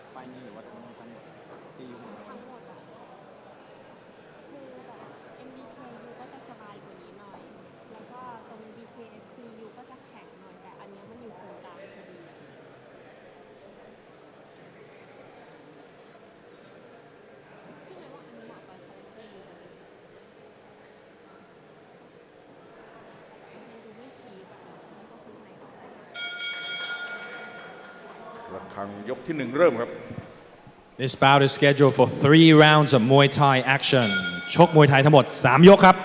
รับไปนี่หรือว่าทั้งทั้งหมดที่อยู่ในทั้งหมดอะคือแบบ MBKU ก็จะสบายกว่านี้หน่อย แล้วก็ตรง BKFCU ก็จะแข็งหน่อย แต่อันเนี้ยมันอยู่ตรงกลางพอดี ซึ่งเลยว่าอันนี้เหมาะกับคาแรคเตอร์ยูมันดูไม่ชีพอะแล้วก็คุณไหนเข้าใจมาก ระฆังยกที่หนึ่งเริ่มครับ This bout is scheduled for three rounds of Muay Thai action ชกมวยไทยทั้งหมด 3 ยกครับ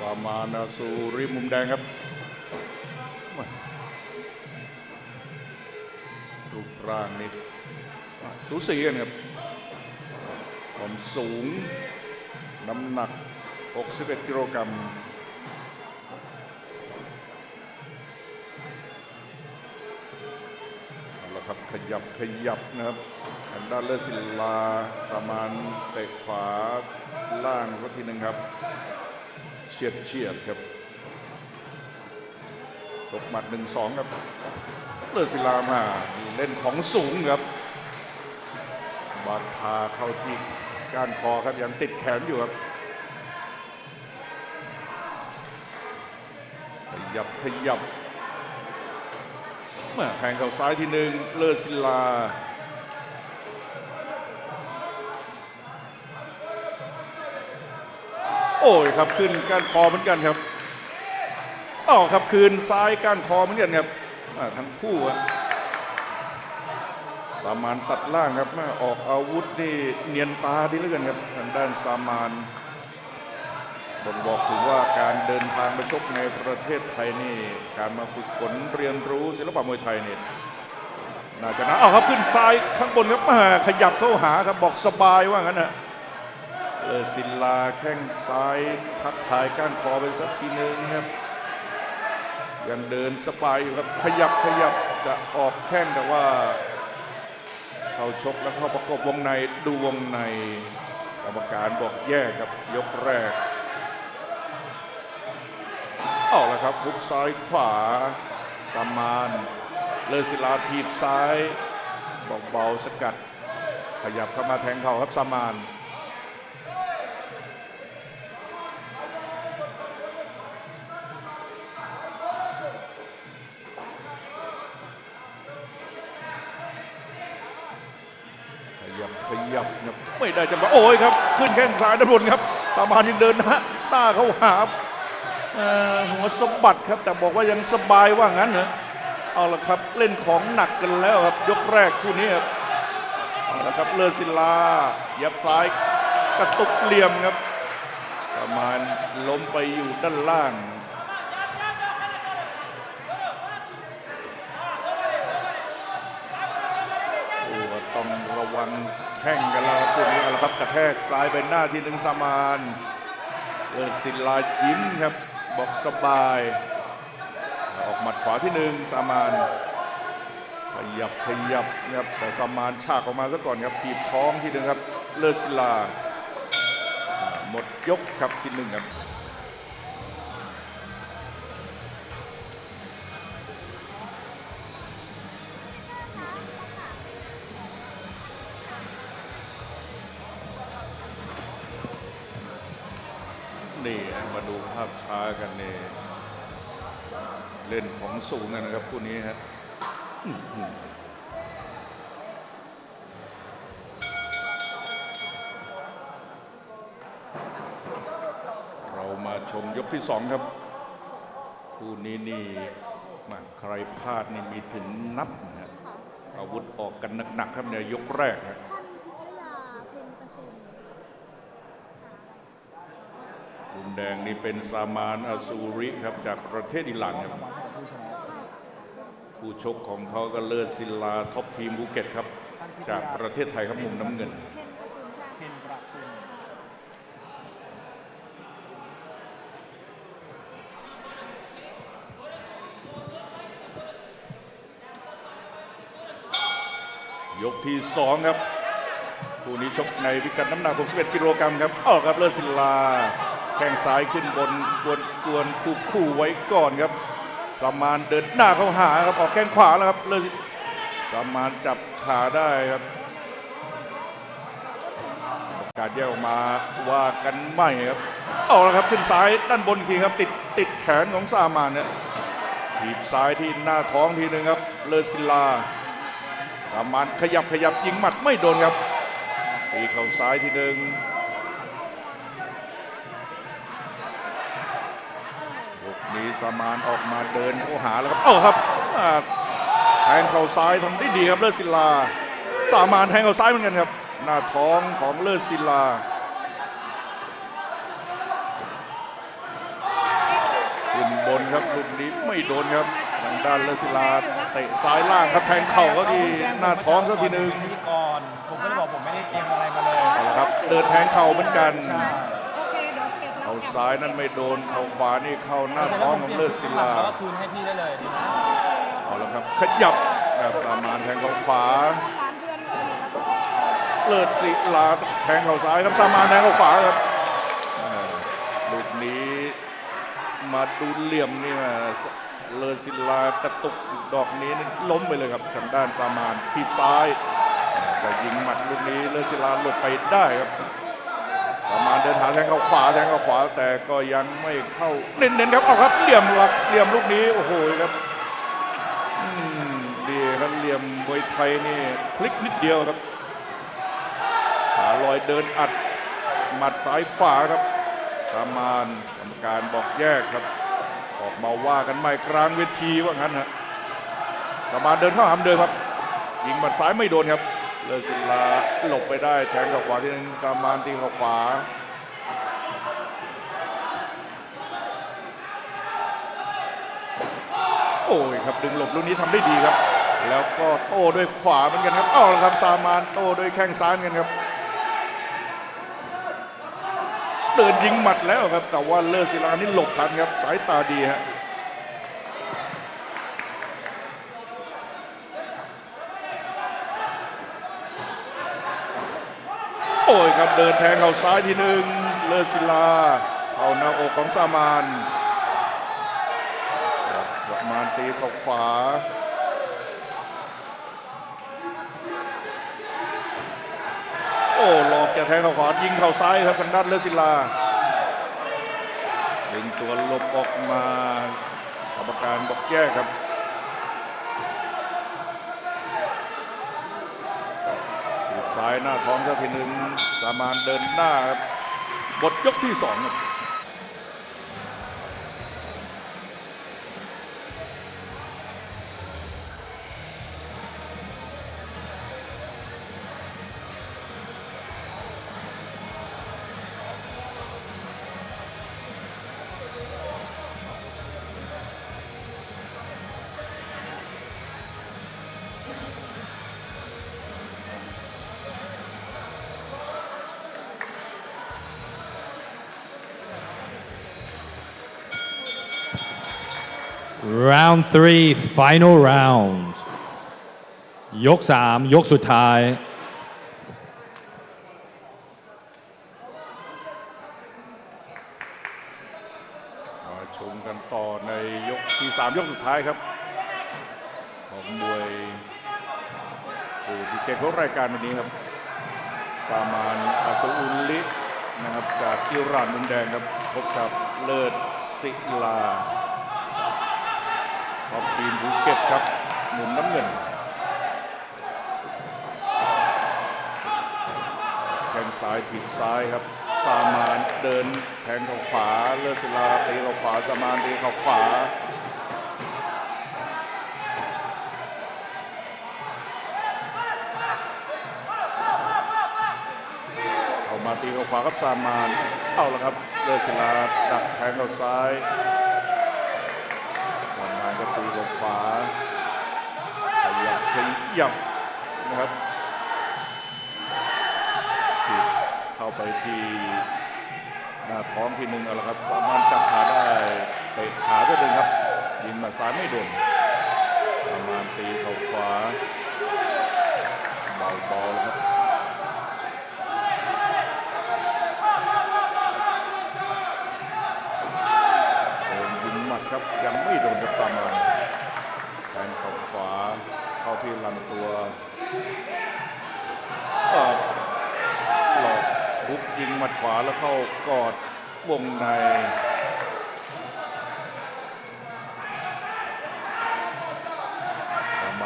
สามานาสูริมุมแดงครับ รูปร่างนี่สูสีกันครับความสูง น้ำหนัก 61 กิโลกรัม ยับขยับนะครับทางด้านเลอศิลาสามานเตะขวาล่างก็ทีหนึ่งครับ เฉียดเฉียดครับตบหมัดหนึ่งสองครับเลศิลามาเล่นของสูงครับบาดพาเข้าที่ก้านคอครับยังติดแขนอยู่ครับขยับขยับ มาแทงเข้าซ้ายทีหนึ่งเลิศศิลา โอ้ยครับขึ้นก้านคอเหมือนกันครับอ๋อครับคืนซ้ายก้านคอเหมือนกันครับทั้งคู่อะสามานตัดล่างครับแม่ออกอาวุธนี่เนียนตาดีเหลือเกินครับทางด้านสามาน บ่งบอกถึงว่าการเดินทางไปชกในประเทศไทยนี่ การมาฝึกฝนเรียนรู้ศิลปะมวยไทยนี่น่าจะนะเอาครับขึ้นซ้ายข้างบนครับม่ขยับเข้าหาครับบอกสบายว่างั้นนะเลอศิลาแข้งซ้ายทักทายก้านคอไปสักทีหนึ่งครับยังเดินสบายอยู่ครับขยับขยับจะออกแข้งแต่ว่าเข้าชกแล้วเข้าประกบวงในดูวงในกรรมการบอกแยกครับยกแรก เอาละครับหุกซ้ายขวาตามานเลอศิลาทีบซ้ายบอกเบาสกัด ขยับเข้ามาแทงเข่าครับสามานขยับขยับครับไม่ได้จังหวะโอ้ยครับ ขึ้นแข้งซ้ายด้านบนครับ สามานยังเดินหน้าหน้าเข้าหา หัวสะบัดครับ แต่บอกว่ายังสบายว่างั้นเหรอเอาละครับเล่นของหนักกันแล้วครับ ยกแรกคู่นี้ครับเอาละครับเลือศิลายับซ้ายกระตุกเหลี่ยมครับ ประมาณล้มไปอยู่ด้านล่างโอ้ต้องระวังแข้งกันแล้วครับพวกนี้เอาละครับกระแทกซ้ายไปหน้าที่หนึ่งสามานเกิดศิลายิ้มครับ บอกสบาย ออกหมัดขวาที่หนึ่งสามานขยับขยับนะครับแต่สามานฉากออกมาซะก่อนครับทีบท้องที่หนึ่งครับเลิศศิลาอ่าหมดยกครับที่หนึ่งครับ เล่นของสูงนะครับคู่นี้ฮะอื้อหือเรามาชมยกที่สองครับ คู่นี้นี่มาใครพลาดนี่มีถึงนับนะอาวุธออกกันหนักๆครับเนี่ยยกแรกนะ ท่านทิพยาเพ็ญประชุม มุม แดงนี่เป็นซามานอาซูริครับจากประเทศอิหร่านครับ ผู้ชกของเขาก็เลิศศิลาท็อปทีมภูเก็ตครับ จากประเทศไทยครับมุมน้ำเงินยกที่สองครับคู่นี้ชกในพิกัดน้ำหนัก 61 กิโลกรัมครับ ออกครับ เลิศศิลา แข้งซ้ายขึ้นบนกวนกวนคู่คู่ไว้ก่อนครับสามานเดินหน้าเข้าหาครับออกแข้งขวาแล้วครับเลยสามานจับขาได้ครับการแยกออกมาว่ากันไม่ครับเอาละครับขึ้นซ้ายด้านบนทีครับ ติดติดแขนของสามานเนี่ยถีบซ้ายที่หน้าท้องทีหนึ่งครับเลอศิลาสามานขยับขยับยิงหมัดไม่โดนครับตีเข่าซ้ายทีหนึ่ง ลูกนี้สมานออกมาเดินเข้าหาแล้วครับเอ้าครับอ่าแทงเข่าซ้ายทำได้ดีครับเลิศศิลา สามานแทงเข่าซ้ายเหมือนกันครับ หน้าท้องของเลิศศิลาขึ้นบนครับลูกนี้ไม่โดนครับทางด้านเลิศศิลาเตะซ้ายล่างครับแทงเข่าก็ที่หน้าท้องสักทีหนึ่งพิธีกรผมก็เลยบอกผมไม่ได้เตรียมอะไรมาเลยเอาละครับเดินแทงเข่าเหมือนกัน ใช่โอเคเดี๋ยวเสร็จแล้วเข่าซ้ายนั้นไม่โดนเข่าขวานี่เข้าหน้าท้องของเลิศศิลาแล้วก็คืนให้พี่ได้เลยดีนะเอาละครับ ขยับแบบสามานแทงเข่าขวาร้านเพื่อนเลยแล้วก็เลิศศิลาแทงเข่าซ้ายครับสามานแทงเข่าขวาครับอ่าลูกนี้มาดูเหลี่ยมนี่มาเลิศศิลากระตุกดอกนี้นี่ล้มไปเลยครับทางด้านสามานทีบซ้ายอ่าแต่ยิงหมัดลูกนี้เลิศศิลาหลบไปได้ครับ สามานเดินหาแทงเข่าขวาแทงเข่าขวาแต่ก็ยังไม่เข้าเน้นๆครับเอาครับเหลี่ยมหลักเหลี่ยมลูกนี้โอ้โหครับอืมดีครับเหลี่ยมมวยไทยนี่พลิกนิดเดียวครับขาลอยเดินอัดหมัดซ้ายขวาครับสามานกรรมการบอกแยกครับ ออกมาว่ากันใหม่กลางเวทีว่างั้นฮะสามานเดินเข้าหามเดิมครับยิงหมัดซ้ายไม่โดนครับ เลอศิลาหลบไปได้แทงกับขวาที่นึงสามานตีเข้าขวาโอ้ยครับดึงหลบลูกนี้ทำได้ดีครับ แล้วก็โต้ด้วยขวาเหมือนกันครับอ้าวครับสามานโต้ด้วยแข้งซ้ายเหมือนกันครับ เดินยิงหมัดแล้วครับ แต่ว่าเลอศิลานี่หลบทันครับสายตาดีฮะ โอ้ยครับเดินแทงเข่าซ้ายทีหนึ่งเลอศิลาเข้าหน้าอกของสามานประมาณตีเข้าขวาโอ้หลอกจะแทงเข้าขวายิงเข้าซ้ายครับทางด้านเลอศิลาดึงตัวหลบออกมากรรมการบอกแยกครับ ซ้ายหน้าท้องสักทีหนึ่งสามานเดินหน้าครับบทยกที่สองครับ round three final round ยก3ยกสุดท้าย มาชมกันต่อในยกที่สามยกสุดท้ายครับของมวยผู้ที่เก่งของรายการวันนี้ครับสามานอาซูอุลลินะครับจากอิหร่านมุมแดงครับพบกับเลิศศิลา ขอบทีมภูเก็ตครับ หมุมน้ำเงินแข้งซ้ายถีบซ้ายครับสามานเดินแทงเข้าขวาเลิศศิลาตีเข้าขวาสามานตีเข้าขวาเข้ามาตีเข้าขวาครับสามานเอาละครับเลิศศิลาดักแทงเข้าซ้าย วาขยับขยับนะครับเข้าไปที่หน้าท้องทีหนึ่งเอาละครับสามารถจับขาได้เตะขาก็ดึงครับยิงมาซ้ายไม่โดน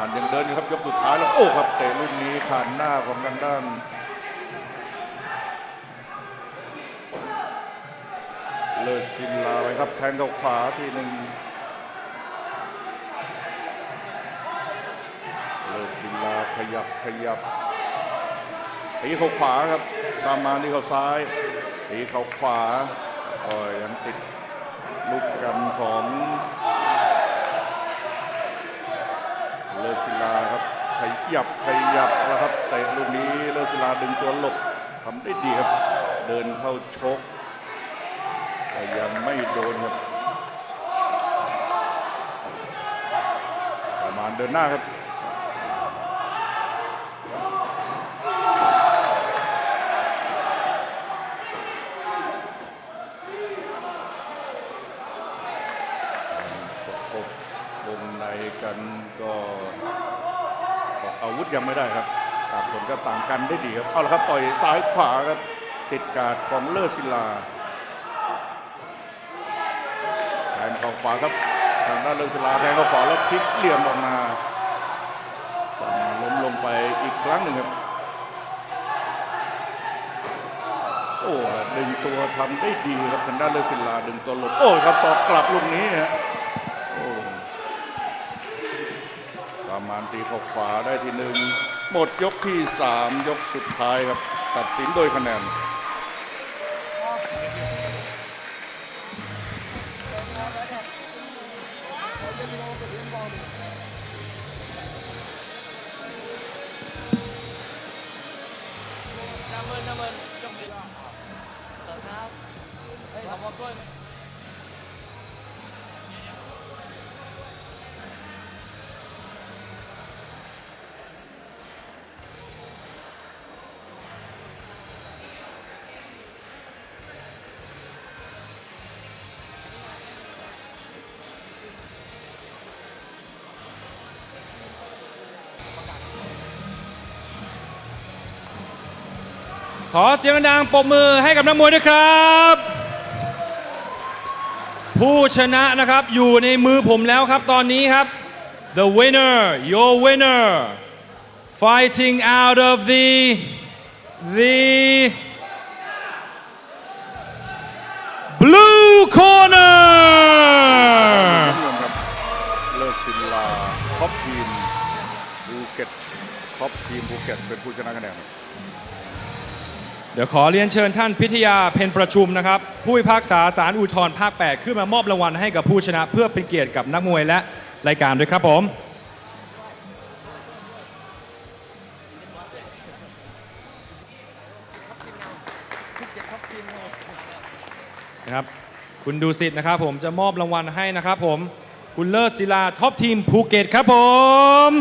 าณยังเดินอยู่ครับยกสุดท้ายแล้วโอ้ครับเตะลูกนี้ผ่านหน้าของทางด้านเลิศศิลาไปครับแทงเข้าขวาทีหนึ่งเลิศศิลาขยับขยับตีเข้าขวาครับตามมาที่เข้าซ้ายตีเข้าขวาก็ยังติดลูกกันของ เลอศิลาครับขยับขยับนะครับเตะลูกนี้เลอศิลาดึงตัวหลบทำได้ดีครับ เดินเข้าชกแต่ยังไม่โดนครับประมาณเดินหน้าครับ ยังไม่ได้ครับต่างคนก็ต่างกันได้ดีครับเอาละครับต่อยซ้ายขวาครับติดการดของเลิศศิลาแทงข้าขวาครับทางด้านเลิศศิลาแทงเข้าขวาแล้วพลิกเหลี่ยมออกมาสามาล้มลงไปอีกครั้งหนึ่งครับโอ้ดึงตัวทำได้ดีครับทางด้านเลิศศิลาดึงตัวหลบโอ้ครับสอกกลับลูกนี้ฮะ ประมาณตีเข้าขวาได้ทีหนึ่งหมดยกที่สามยกสุดท้ายครับ ตัดสินโดยคะแนนน้ำเมินน้ำเมินยกดีครับเฮ้ยทำว่าก้น ขอเสียงดังปรบมือให้กับนักมวยด้วยครับ ผู้ชนะนะครับอยู่ในมือผมแล้วครับตอนนี้ครับ the winner your winner fighting out of the the blue corner เลิศศิลาท็อปทีมภูเก็ตท็อปทีมภูเก็ตเป็นผู้ชนะคะแนน ดี๋ยวขอเรียนเชิญท่านพิทยาเพนประชุมนะครับ ผู้พิพากษาศาลอุทธรภาค 8 ขึ้นมามอบรางวัลให้กับผู้ชนะ เพื่อเป็นเกียรติกับนักมวยและรายการด้วยครับผมนะครับคุณดูสิทธ์นะครับผมจะมอบรางวัลให้นะครับผม คุณเลิศศิลาท็อปทีมภูเก็ตครับผม